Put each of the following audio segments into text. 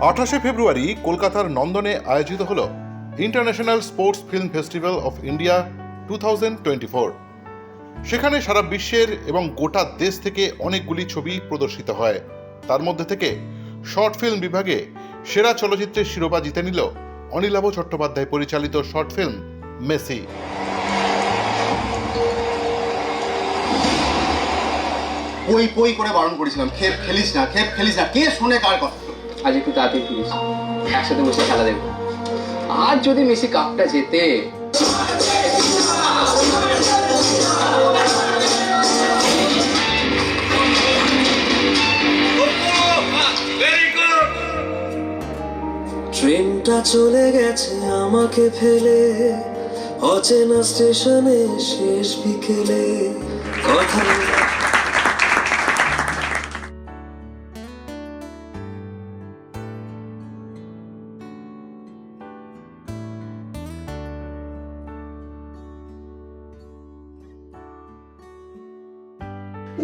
আঠাশে ফেব্রুয়ারি কলকাতার নন্দনে আয়োজিত হল international sports film festival of India two সেখানে সারা বিশ্বের এবং গোটা দেশ থেকে অনেকগুলি ছবি প্রদর্শিত হয়। তার মধ্যে থেকে শর্ট ফিল্ম বিভাগে সেরা চলচ্চিত্রের শিরোপা জিতে নিল অনিলাভ চট্টোপাধ্যায় পরিচালিত শর্ট ফিল্ম মেসি। পই পই করে বারণ করেছিলাম, খেপ খেলিস না, খেপ খেলিস না, কে শুনে কার কথা? আজ একটু তাড়াতাড়ি ফিরিস। একসাথে বসে খেলা দেখব। আর যদি মেসি কাপটা জেতে, ট্রেনটা চলে গেছে আমাকে ফেলে, অচেনা স্টেশনে শেষ বিকেলে কথা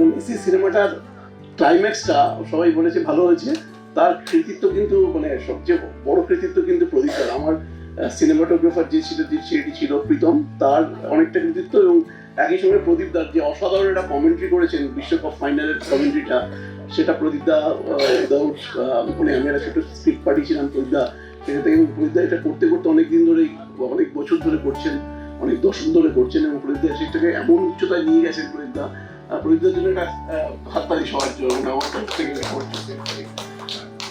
মেসি সিনেমাটার ক্লাইম্যাক্সটা সবাই বলেছে ভালো হয়েছে। তার কৃতিত্ব কিন্তু মানে সবচেয়ে বড় কৃতিত্ব কিন্তু প্রদীপদার আমার সিনেমাটোগ্রাফার যে ছিল সেটি ছিল প্রীতম তার অনেকটা কৃতিত্ব এবং একই সঙ্গে প্রদীপদার যে অসাধারণ একটা কমেন্ট্রি করেছেন বিশ্বকাপ ফাইনালের কমেন্ট্রিটা সেটা প্রদীপদা উইদাউট মানে আমি একটা ছোট স্ক্রিপ্ট পাঠিয়েছিলাম প্রদীপদা সেটা থেকে প্রদীপদা এটা করতে করতে অনেক দিন ধরেই অনেক বছর ধরে করছেন অনেক দশক ধরে করছেন এবং প্রদীপদা সেটাকে এমন উচ্চতায় নিয়ে গেছেন প্রদীপদা আহ, প্রদীপদার জন্য একটা আহ, হাততালি সবার জন্য।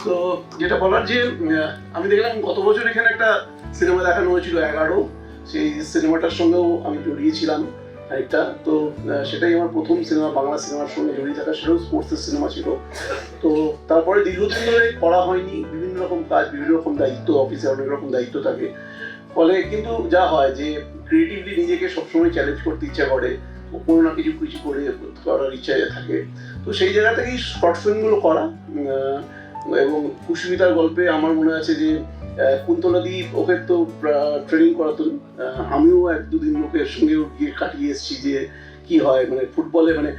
তো যেটা বলার যে আমি দেখলাম গত বছর এখানে একটা সিনেমা দেখানো হয়েছিল এগারো। সেই সিনেমাটার সঙ্গেও আমি জড়িয়েছিলাম একটা তো সেটাই আমার প্রথম সিনেমা বাংলা সিনেমার সঙ্গে জড়িয়ে থাকা সেটাও স্পোর্টসের সিনেমা ছিল। তো তারপরে দীর্ঘদিন ধরে করা হয়নি। বিভিন্ন রকম কাজ বিভিন্ন রকম দায়িত্ব অফিসে অনেক রকম দায়িত্ব থাকে। ফলে কিন্তু যা হয় যে ক্রিয়েটিভলি নিজেকে সবসময় চ্যালেঞ্জ করতে ইচ্ছা করে। কোনো না কিছু কিছু করে করার ইচ্ছা থাকে। তো সেই জায়গা থেকেই শর্ট ফিল্মগুলো করা এবং কুসুমিতার গল্পে আমার মনে আছে যে কুন্তলাদি ওকে তো ট্রেনিং করাতেন। আমিও এক দুদিন ওকে সঙ্গে গিয়ে কাটিয়ে এসেছি যে কি হয়। মানে ফুটবলে মানে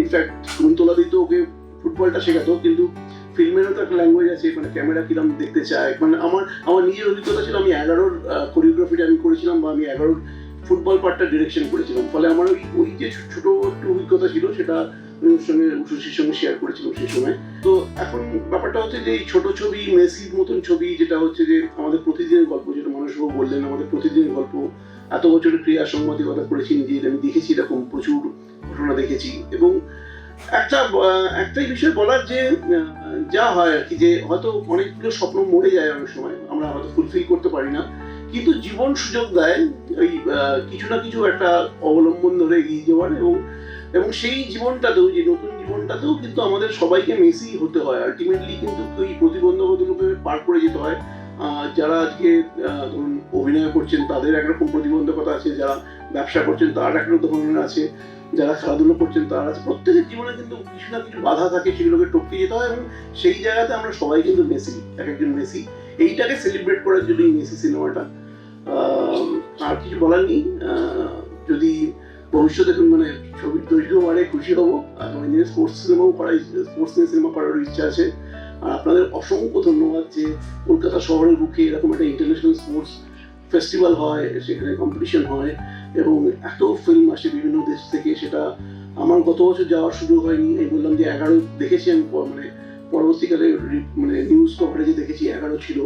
ইনফ্যাক্ট কুন্তলাদি তো ওকে ফুটবলটা শেখাতো, কিন্তু ফিল্মেরও তো একটা ল্যাঙ্গুয়েজ আছে মানে ক্যামেরা কিরম দেখতে চায়। মানে আমার আমার নিজের অভিজ্ঞতা ছিল, আমি এগারোর কোরিওগ্রাফিটা আমি করেছিলাম বা আমি এগারোর ফুটবল পার্টটা ডিরেকশন করেছিলাম। ফলে আমার ওই ওই যে ছোট একটু অভিজ্ঞতা ছিল, সেটা ওর সঙ্গে উষসীর সঙ্গে শেয়ার করেছিলাম সেই সময়। তো এখন ব্যাপারটা হচ্ছে যে এই ছোট ছবি মেসির মতন ছবি, যেটা হচ্ছে যে আমাদের প্রতিদিনের গল্প, যেটা মানুষবাবু বললেন, আমাদের প্রতিদিনের গল্প। এত বছরের ক্রিয়া সংবাদিকতা করেছি নিজে আমি দেখেছি এরকম প্রচুর ঘটনা দেখেছি। এবং একটা একটাই বিষয় বলার যে যা হয় আর কি, যে হয়তো অনেকগুলো স্বপ্ন মরে যায় অনেক সময়, আমরা হয়তো ফুলফিল করতে পারি না। কিন্তু জীবন সুযোগ দেয় ওই কিছু না কিছু একটা অবলম্বন ধরে এগিয়ে যাওয়ার এবং এবং সেই জীবনটাতেও, যে নতুন জীবনটাতেও কিন্তু আমাদের সবাইকে মেসি হতে হয়। আলটিমেটলি কিন্তু ওই প্রতিবন্ধকতাগুলোকে পার করে যেতে হয়। যারা আজকে ধরুন অভিনয় করছেন, তাদের একরকম প্রতিবন্ধকতা আছে। যারা ব্যবসা করছেন, তার একরকম ধরনের আছে। যারা খেলাধুলো করছেন, তার আছে। প্রত্যেকের জীবনে কিন্তু কিছু না কিছু বাধা থাকে, সেগুলোকে টপকে যেতে হয় এবং সেই জায়গাতে আমরা সবাই কিন্তু মেসি, এক একজন মেসি। এইটাকে সেলিব্রেট করার জন্যই মেসি সিনেমাটা। আর কিছু বলার নেই। যদি ভবিষ্যতে মানে ছবির দৈর্ঘ্য বাড়ে খুশি হব আগামী দিনে স্পোর্টস সিনেমাও করার স্পোর্টস নিয়ে সিনেমা করার ইচ্ছা আছে। আর আপনাদের অসংখ্য ধন্যবাদ যে কলকাতা শহরের বুকে এরকম একটা ইন্টারন্যাশনাল স্পোর্টস ফেস্টিভ্যাল হয়, সেখানে কম্পিটিশন হয়, এবং এত ফিল্ম আসে বিভিন্ন দেশ থেকে, সেটা আমার গত বছর যাওয়ার সুযোগ হয়নি। এই বললাম যে এগারো দেখেছি আমি মানে পরবর্তীকালে মানে নিউজ কভারেজে দেখেছি, এগারো ছিল,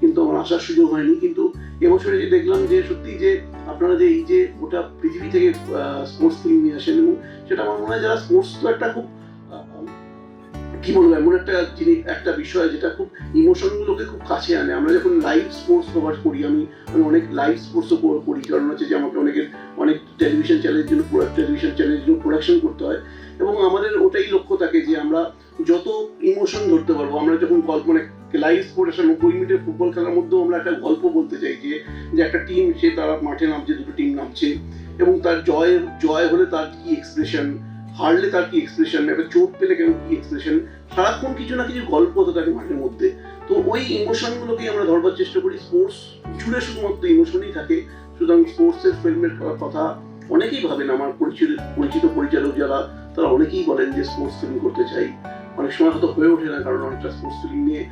কিন্তু আমার আসার সুযোগ হয়নি। কিন্তু এবছরে যে দেখলাম যে সত্যি যে আপনারা যে এই যে গোটা পৃথিবী থেকে স্পোর্টস ফিল্ম নিয়ে আসেন, এবং সেটা আমার মনে হয় যারা স্পোর্টস তো একটা খুব কি বলব, এমন একটা জিনিস, একটা বিষয় যেটা খুব ইমোশনগুলোকে খুব কাছে আনে। আমরা যখন লাইভ স্পোর্টস কভার করি, আমি আমি অনেক লাইভ স্পোর্টসও করি। কারণ হচ্ছে যে আমাকে অনেকের, অনেক টেলিভিশন চ্যানেলের জন্য টেলিভিশন চ্যানেলের জন্য প্রোডাকশন করতে হয়। এবং আমাদের ওটাই লক্ষ্য থাকে যে আমরা যত ইমোশন ধরতে পারব, আমরা যখন গল্প মানে লাইভ স্পোর্ট একটা নব্বই মিনিটের ফুটবল খেলার মধ্যেও আমরা একটা গল্প বলতে চাই যে যে একটা টিম সে তারা মাঠে নামছে, দুটো টিম নামছে এবং তার জয়ের জয় হলে তার কি এক্সপ্রেশন হারলে তার কি এক্সপ্রেশন একটা চোট পেলে কেন কি এক্সপ্রেশন সারাক্ষণ কিছু না কিছু গল্প হতে থাকে মাঠের মধ্যে। তো ওই ইমোশনগুলোকেই আমরা ধরবার চেষ্টা করি। স্পোর্টস জুড়ে শুধুমাত্র ইমোশনই থাকে। সুতরাং স্পোর্টসের ফিল্মের কথা অনেকেই ভাবেন। আমার পরিচিত পরিচিত পরিচালক যারা, তারা অনেকেই বলেন যে স্পোর্টস ফিল্ম করতে চাই। অনেক সময় হয়তো হয়ে ওঠে না, কারণ অনেকটা স্পোর্টস ফিল্ম নিয়ে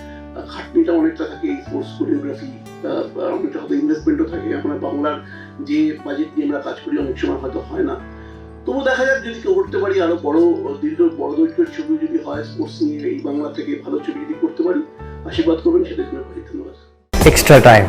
খাটনিটা অনেকটা থাকে এই স্পোর্টস কোরিওগ্রাফি অনেকটা হয়তো ইনভেস্টমেন্টও থাকে, এখন বাংলার যে বাজেট নিয়ে আমরা কাজ করি, অনেক সময় হয়তো হয় না। তবু দেখা যাক, যদি কেউ করতে পারি, আরও বড়, দীর্ঘ, বড় দৈর্ঘ্যের ছবি যদি হয় স্পোর্টস নিয়ে এই বাংলা থেকে ভালো ছবি যদি করতে পারি, আশীর্বাদ করবেন, সেটা জন্য ধন্যবাদ। Extra time.